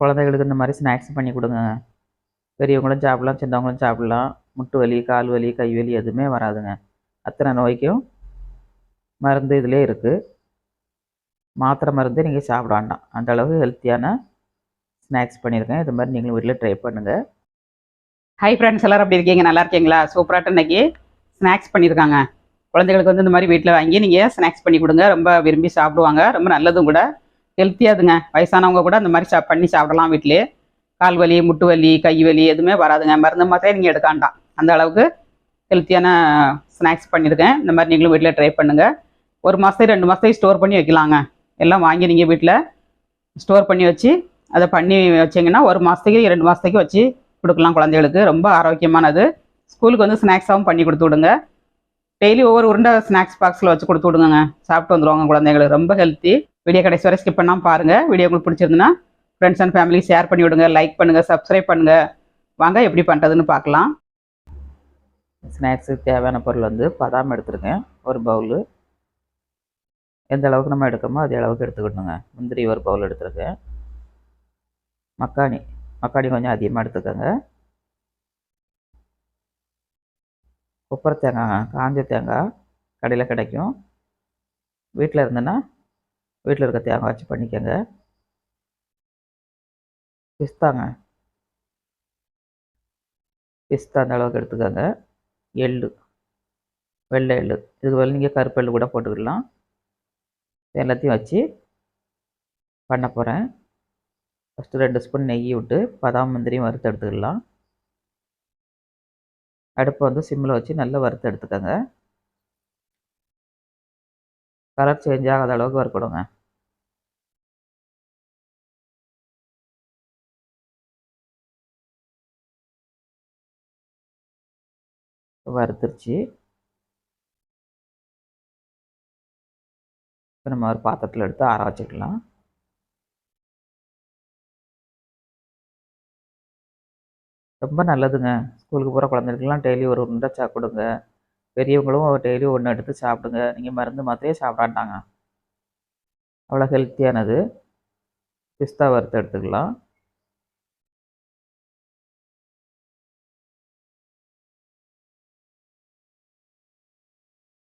குழந்தைகளுக்கு இந்த மாதிரி ஸ்நாக்ஸ் பண்ணி கொடுங்க. பெரியவங்களும் சாப்பிட்லாம் சின்னவங்களும் சாப்பிட்லாம். முட்டு வலி கால் வலி கை வலி எதுவுமே வராதுங்க. அத்தனை நோய்க்கும் மருந்து இதிலே இருக்குது மாத்திரை மருந்து நீங்கள் சாப்பிட வேண்டாம். அந்த அளவுக்கு ஹெல்த்தியான ஸ்நாக்ஸ் பண்ணியிருக்கேன் இது மாதிரி நீங்களும் வீட்டில் ட்ரை பண்ணுங்கள் ஹை ஃப்ரெண்ட்ஸ் எல்லாரும் அப்படி இருக்கீங்க? நல்லா இருக்கீங்களா? சூப்பராக இன்னைக்கு ஸ்நாக்ஸ் பண்ணியிருக்காங்க குழந்தைகளுக்கு வந்து இந்த மாதிரி வீட்டில் வாங்கி நீங்கள் ஸ்நாக்ஸ் பண்ணி கொடுங்க. ரொம்ப விரும்பி சாப்பிடுவாங்க. ரொம்ப நல்லதும் கூட. ஹெல்த்தியாதுங்க வயசானவங்க கூட அந்த மாதிரி சா பண்ணி சாப்பிடலாம் வீட்டிலே கால் வலி முட்டு வலி கை வலி எதுவுமே வராதுங்க. மருந்து மாத்திரையே நீங்கள் எடுக்க வேண்டாம். அந்த அளவுக்கு ஹெல்த்தியான ஸ்நாக்ஸ் பண்ணியிருக்கேன் இந்த மாதிரி நீங்களும் வீட்டில் ட்ரை பண்ணுங்கள் ஒரு மாதத்துக்கு ரெண்டு மாதத்துக்கு ஸ்டோர் பண்ணி வைக்கலாங்க. எல்லாம் வாங்கி நீங்கள் வீட்டில் ஸ்டோர் பண்ணி வச்சு அதை பண்ணி வச்சிங்கன்னா ஒரு மாதத்துக்கு ரெண்டு மாதத்துக்கு வச்சு கொடுக்கலாம் குழந்தைகளுக்கு. ரொம்ப ஆரோக்கியமானது. ஸ்கூலுக்கு வந்து ஸ்நாக்ஸாகவும் பண்ணி கொடுத்து விடுங்க. டெய்லி ஒவ்வொரு உருண்டை ஸ்நாக்ஸ் பாக்ஸில் வச்சு கொடுத்து விடுங்க சாப்பிட்டு வந்துருவாங்க குழந்தைங்களுக்கு ரொம்ப ஹெல்த்தி வீடியோ கடைசி வரை ஸ்கிப் பண்ணாமல் பாருங்கள் வீடியோ உங்களுக்கு பிடிச்சிருந்துன்னா ஃப்ரெண்ட்ஸ் அண்ட் ஃபேமிலி ஷேர் பண்ணி விடுங்க லைக் பண்ணுங்கள் சப்ஸ்கிரைப் பண்ணுங்கள் வாங்க எப்படி பண்ணுறதுன்னு பார்க்கலாம். ஸ்நாக்ஸுக்கு தேவையான பொருள் வந்து பதாம் எடுத்துருக்கேன் ஒரு பவுலு எந்த அளவுக்கு நம்ம எடுக்கணுமோ அதே அளவுக்கு எடுத்துக்கணுங்க. முந்திரி ஒரு பவுல் எடுத்துருக்கேன். மக்காணி மக்காணி கொஞ்சம் அதிகமாக எடுத்துக்கோங்க. கொப்பரை தேங்காய் காஞ்ச தேங்காய் கடையில் கிடைக்கும். வீட்டில் இருந்தேன்னா வீட்டில் இருக்க தேங்காய் வச்சு பண்ணிக்கோங்க. பிஸ்தாங்க. பிஸ்தா அந்த அளவுக்கு எடுத்துக்கோங்க. எள்ளு. வெள்ளை எள்ளு. இதுக்கு பதில் நீங்கள் கருப்பு எள்ளு கூட போட்டுக்கலாம். எல்லாத்தையும் வச்சு பண்ண போகிறேன் ஃபஸ்ட்டு ரெண்டு ஸ்பூன் நெய் விட்டு பதாம் மந்திரியும் வறுத்து எடுத்துக்கலாம். அடுப்பை வந்து சிம்மில் வச்சு நல்லா வறுத்து எடுத்துக்கோங்க. கலர் சேஞ்ச் ஆகாத அளவுக்கு வறுக்கணுங்க வறுத்துருச்சு. இப்போ நம்ம ஒரு பாத்திரத்தில் எடுத்து ஆற வச்சுக்கலாம். ரொம்ப நல்லதுங்க. ஸ்கூலுக்கு போகிற குழந்தைகளுக்கெல்லாம் டெய்லி ஒரு உருண்டை கொடுங்க. பெரியவங்களும் டெய்லி ஒன்று எடுத்து சாப்பிடுங்க. நீங்கள் மருந்து மாத்திரையே சாப்பிடாண்டாங்க அவ்வளோ ஹெல்த்தியானது பிஸ்தா வறுத்து எடுத்துக்கலாம்.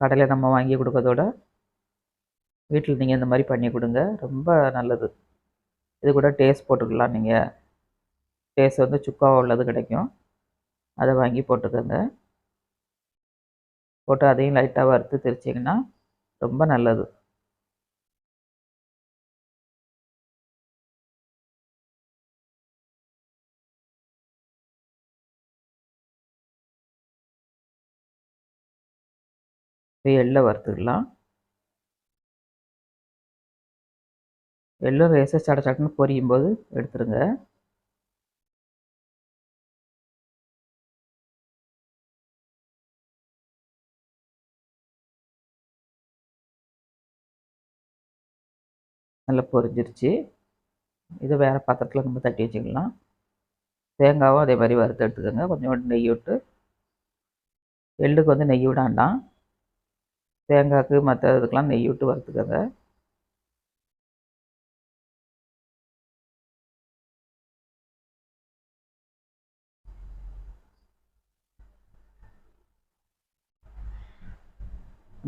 கடையில் நம்ம வாங்கி கொடுக்கறதோட வீட்டில் நீங்கள் இந்த மாதிரி பண்ணி கொடுங்க. ரொம்ப நல்லது. இது கூட டேஸ்ட் போட்டுக்கலாம் நீங்கள் டேஸ்ட் வந்து சுக்காவாக உள்ளது கிடைக்கும். அதை வாங்கி போட்டுக்கோங்க. போட்டு அதையும் லைட்டாக வறுத்து தெரிச்சிங்கன்னா ரொம்ப நல்லது. எள்ளை வறுத்துக்கலாம். எள்ளும் ரேசஸ் சட சடன்னு பொரியும் போது எடுத்துருங்க. நல்லா பொரிஞ்சிருச்சு. இதை வேறு பாத்திரத்தில் நம்ம தட்டி வச்சுக்கலாம். தேங்காவும் அதே மாதிரி வறுத்து எடுத்துக்கோங்க. கொஞ்சோண்டு நெய் விட்டு. எள்ளுக்கு வந்து நெய் விடாண்டாம் தேங்காய்க்கு மற்ற இதுக்கெலாம் நெய் விட்டு வறுத்துக்கோங்க.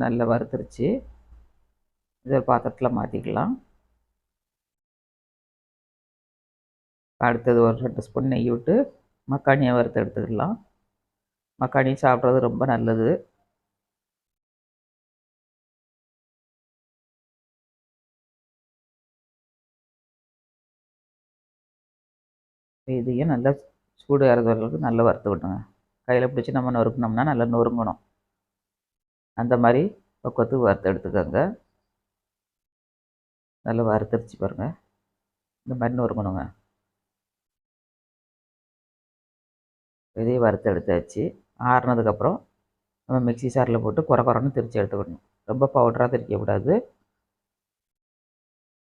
நல்லா வறுத்துருச்சு. இதை பாத்திரத்தில் மாற்றிக்கலாம் அடுத்தது ஒரு ரெண்டு ஸ்பூன் நெய் விட்டு மக்காணியை வறுத்து எடுத்துக்கலாம். மக்காணி சாப்பிட்றது ரொம்ப நல்லது. இதையும் நல்லா சூடு இறந்தவர்களுக்கு நல்லா வறுத்து விட்டுங்க கையில் பிடிச்சி நம்ம நொறுக்கணும்னா நல்லா நொறுங்கணும். அந்த மாதிரி பக்குவத்துக்கு வறுத்து எடுத்துக்கோங்க. நல்லா வறுத்துருச்சு பாருங்கள் இந்த மாதிரி நொறுங்கணுங்க இதையும் வறுத்து எடுத்தாச்சு. ஆறுனதுக்கப்புறம் நம்ம மிக்சி சாரில் போட்டு குறை குறைன்னு திரித்து எடுத்துக்கணும். ரொம்ப பவுடராக திரிக்கக்கூடாது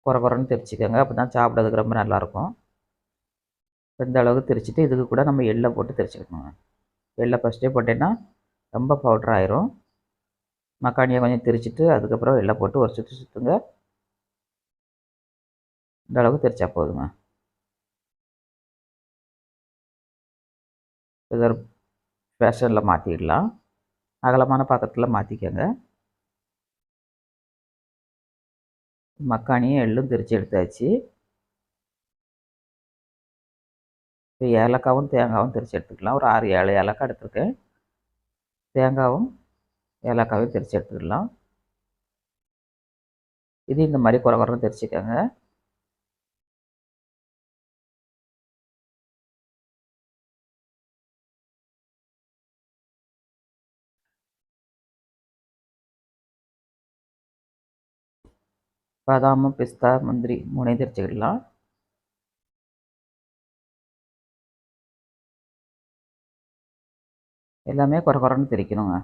குறை குறைன்னு திரிச்சிக்கோங்க. அப்போ தான் சாப்பிட்றதுக்கு ரொம்ப நல்லாயிருக்கும். இந்த அளவுக்கு திரிச்சிட்டு இதுக்கு கூட நம்ம எள்ளை போட்டு திரிச்சிக்கணுங்க. எள்ளை ஃபஸ்ட்டே போட்டேன்னா ரொம்ப பவுடர் ஆயிரும். மக்கானியை கொஞ்சம் திரிச்சிட்டு அதுக்கப்புறம் எள்ளை போட்டு ஒரு சுற்று சுற்றுங்க இந்த அளவுக்கு திரிச்சா போதுங்க. ஏதோ ஃபேஷனில் மாற்றிடலாம் அகலமான பாத்திரத்தில் மாற்றிக்கோங்க மக்கானியும் எள்ளும் திரிச்சு எடுத்தாச்சு. இப்போ ஏலக்காவும் தேங்காவும் திரிச்சு எடுத்துக்கலாம். ஒரு ஆறு ஏழு ஏலக்காய் எடுத்துருக்கேன். தேங்காவும் ஏலக்காவும் திரிச்சு எடுத்துக்கலாம். இது இந்த மாதிரி குறை குறைன்னு தெரிச்சுக்கோங்க. பாதாம் பிஸ்தா முந்திரி மூணையும் திரிச்சுக்கிடலாம் எல்லாமே குறை குறைன்னு திரிக்கணுங்க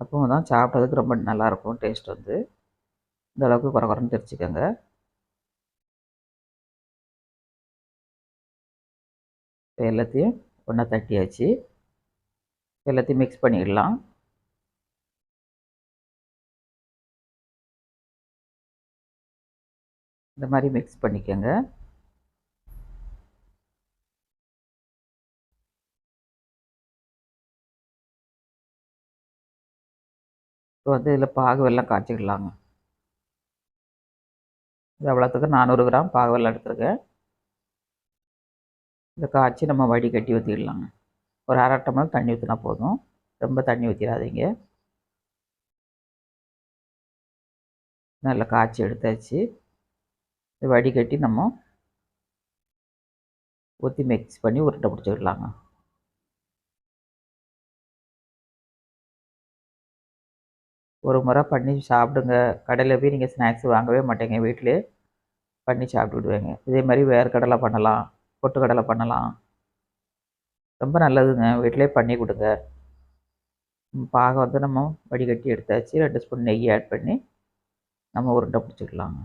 அப்போ தான் சாப்பிட்றதுக்கு ரொம்ப நல்லாயிருக்கும் டேஸ்ட் வந்து. இந்த அளவுக்கு குறை குறைன்னு தெரிச்சுக்கோங்க இப்போ எல்லாத்தையும் ஒன்றா தட்டியாச்சு. எல்லாத்தையும் மிக்ஸ் பண்ணிடலாம். இந்த மாதிரி மிக்ஸ் பண்ணிக்கோங்க. இப்போ வந்து இதில் பாகு வெல்லம் காய்ச்சிக்கலாங்க. இது அவ்வளோத்துக்கு நானூறு கிராம் பாகுவெல்லாம் எடுத்துருக்கேன். இதை காய்ச்சி நம்ம வடிகட்டி ஊற்றிடலாங்க ஒரு அரை டம்ளர் தண்ணி ஊற்றினா போதும். ரொம்ப தண்ணி ஊற்றிடாதீங்க நல்லா காய்ச்சி எடுத்தாச்சு. வடிகட்டி நம்ம ஊற்றி மிக்ஸ் பண்ணி உருண்டை பிடிச்சிக்கலாங்க. ஒரு முறை பண்ணி சாப்பிடுங்க. கடையில் போய் நீங்கள் ஸ்நாக்ஸ் வாங்கவே மாட்டேங்க. வீட்டிலே பண்ணி சாப்பிட்டுடுவேங்க இதே மாதிரி வேர்க்கடலை பண்ணலாம் பொட்டு கடலை பண்ணலாம். ரொம்ப நல்லதுங்க. வீட்டிலே பண்ணி கொடுங்க. பாகம் வந்து நம்ம வடிகட்டி எடுத்தாச்சு. ரெண்டு ஸ்பூன் நெய் ஆட் பண்ணி நம்ம உருண்டை பிடிச்சிக்கலாங்க.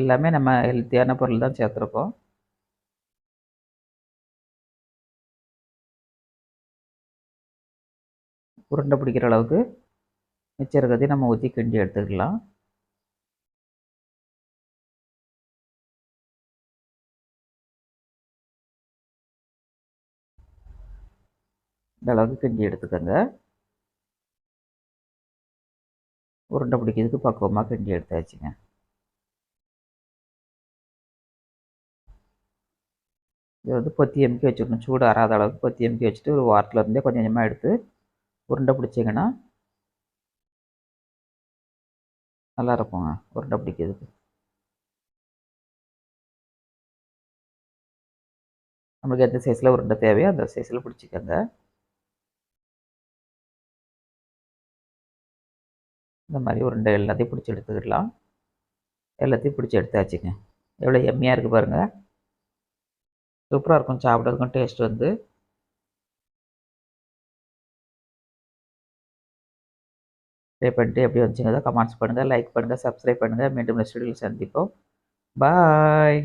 எல்லாமே நம்ம ஹெல்த்தியான பொருள் தான் சேர்த்துருக்கோம். உருண்டை பிடிக்கிற அளவுக்கு மிச்சம் இருக்கிறதையும் நம்ம ஊற்றி கிண்டி எடுத்துக்கலாம். இந்த அளவுக்கு கிண்டி எடுத்துக்கோங்க. உருண்டை பிடிக்கிறதுக்கு பக்குவமாக கிண்டி எடுத்தாச்சுங்க. இது வந்து பொத்தி எம்கி வச்சுக்கணும். சூடு ஆறாத அளவுக்கு பொத்தி எம்கி வச்சுட்டு ஒரு வாரத்தில் இருந்தே கொஞ்சம் கொஞ்சமாக எடுத்து உருண்டை பிடிச்சிங்கன்னா நல்லா இருக்குங்க உருண்டை பிடிக்கிறதுக்கு. நம்மளுக்கு எந்த சைஸில் உருண்டை தேவையோ அந்த சைஸில் பிடிச்சிக்கோங்க. இந்த மாதிரி உருண்டை எல்லாத்தையும் பிடிச்சி எடுத்துக்கிடலாம். எல்லாத்தையும் பிடிச்சி எடுத்தாச்சுங்க. எவ்வளோ எம்மியாக இருக்குது பாருங்கள் சூப்பராக இருக்கும் சாப்பிட்றதுக்கும் டேஸ்ட் வந்து. ட்ரை பண்ணிட்டு எப்படி வந்துச்சுங்க கமெண்ட்ஸ் பண்ணுங்கள் லைக் பண்ணுங்கள் சப்ஸ்கிரைப் பண்ணுங்கள் மீண்டும் நெக்ஸ்ட் வீடியோவில் சந்திப்போம். பாய்